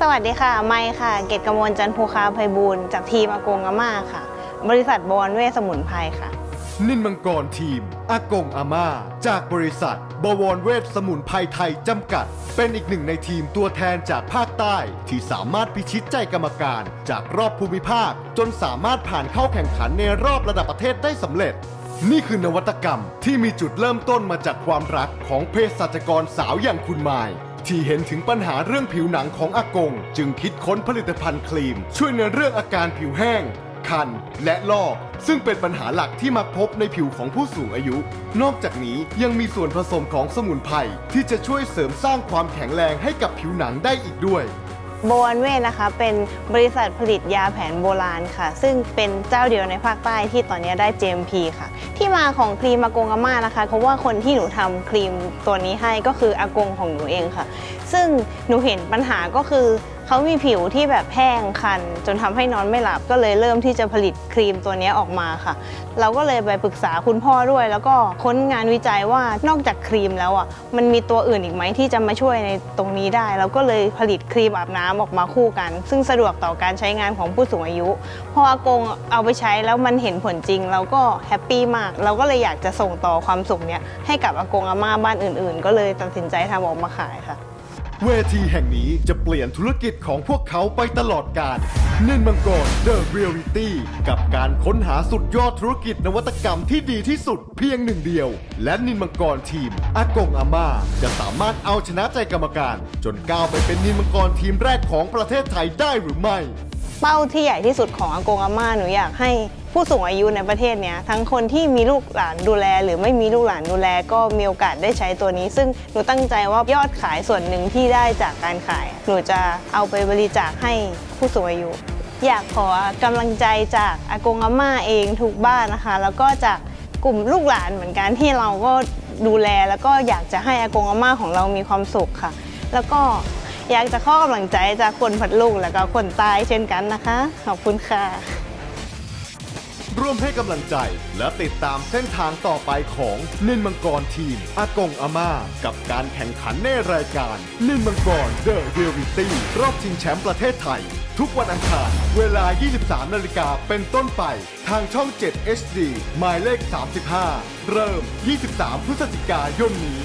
สวัสดีค่ะ ไมค์ค่ะ เกตกมลจันทภูคาไพบูลจากทีมอากงอาม่าค่ะ บริษัทบวรเวสมุนไพรค่ะ นินมังกรทีม อากงอาม่า จากบริษัท บวรเวชสมุนไพรไทยจำกัด เป็นอีกหนึ่งในทีมตัวแทนจากภาคใต้ ที่สามารถพิชิตใจกรรมการ จากรอบภูมิภาค จนสามารถผ่านเข้าแข่งขันในรอบระดับประเทศได้สำเร็จ นี่คือนวัตกรรมที่มีจุดเริ่มต้นมาจากความรักของเภสัชกรสาวอย่างคุณไมาย ที่เห็นถึงปัญหาเรื่องผิวหนังของอากง จึงคิดค้นผลิตภัณฑ์ครีม ช่วยในเรื่องอาการผิวแห้ง คัน และลอก ซึ่งเป็นปัญหาหลักที่มักพบในผิวของผู้สูงอายุ นอกจากนี้ยังมีส่วนผสมของสมุนไพรที่จะช่วยเสริมสร้างความแข็งแรงให้กับผิวหนังได้อีกด้วย โบวรเวทนะคะเป็นบริษัทผลิตยาแผนโบราณค่ะ ซึ่งเป็นเจ้าเดียวในภาคใต้ที่ตอนนี้ได้ GMP ค่ะ ที่มาของครีมอากงอาม่านะคะ เพราะว่าคนที่หนูทำครีมตัวนี้ให้ก็คืออากงของหนูเองค่ะ ซึ่งหนูเห็นปัญหาก็คือ เขามีผิวที่แบบแห้งคัน จนทำให้นอนไม่หลับก็เลยเริ่มที่จะผลิตครีมตัวนี้ออกมาค่ะ เราก็เลยไปปรึกษาคุณพ่อด้วย แล้วก็ค้นงานวิจัยว่านอกจากครีมแล้วอะมันมีตัวอื่นอีกไหมที่จะมาช่วยในตรงนี้ได้ เราก็เลยผลิตครีมอาบน้ำออกมาคู่กัน ซึ่งสะดวกต่อการใช้งานของผู้สูงอายุ พออากงเอาไปใช้แล้วมันเห็นผลจริง เราก็แฮปปี้มาก เราก็เลยอยากจะส่งต่อความสุขเนี้ยให้กับอากงอาม่าบ้านอื่น ๆ ก็เลยตัดสินใจทำออกมาขายค่ะ เวทีแห่งนี้จะเปลี่ยนธุรกิจของพวกเขาไปตลอดกาลนินมังกร The Reality กับการค้นหาสุดยอดธุรกิจนวัตกรรมที่ดีที่สุดเพียงหนึ่งเดียว และนินมังกรทีม อากงอาม่า จะสามารถเอาชนะใจกรรมการ จนก้าวไปเป็นนินมังกรทีมแรกของประเทศไทยได้หรือไม่ เป้าที่ใหญ่ที่สุดของอากงอาม่าหนูอยากให้ ผู้สูงอายุในประเทศเนี้ยทั้งคนที่มีลูกหลานดูแล หรือไม่มีลูกหลานดูแล ก็มีโอกาสได้ใช้ตัวนี้ ซึ่งหนูตั้งใจว่ายอดขายส่วนหนึ่งที่ได้จากการขาย หนูจะเอาไปบริจาคให้ผู้สูงอายุ อยากขอกำลังใจจากอากงอาม่าเองทุกบ้านนะคะ แล้วก็จากกลุ่มลูกหลานเหมือนกันที่เราก็ดูแลแล้วก็อยากจะให้อากงอาม่าของเรามีความสุขค่ะ แล้วก็อยากจะข้อกำลังใจจากคนพัดลูกแล้วก็คนตายเช่นกันนะคะ ขอบคุณค่ะ ร่วมให้กำลังใจ และติดตามเส้นทางต่อไปของนินมังกรทีม อากงอาม่า กับการแข่งขันในรายการนินมังกร The Reality รอบชิงแชมป์ประเทศไทย ทุกวันอังคารเวลา 23 นาฬิกาเป็นต้นไป ทางช่อง 7 HD หมายเลข 35 เริ่ม 23 พฤศจิกายนนี้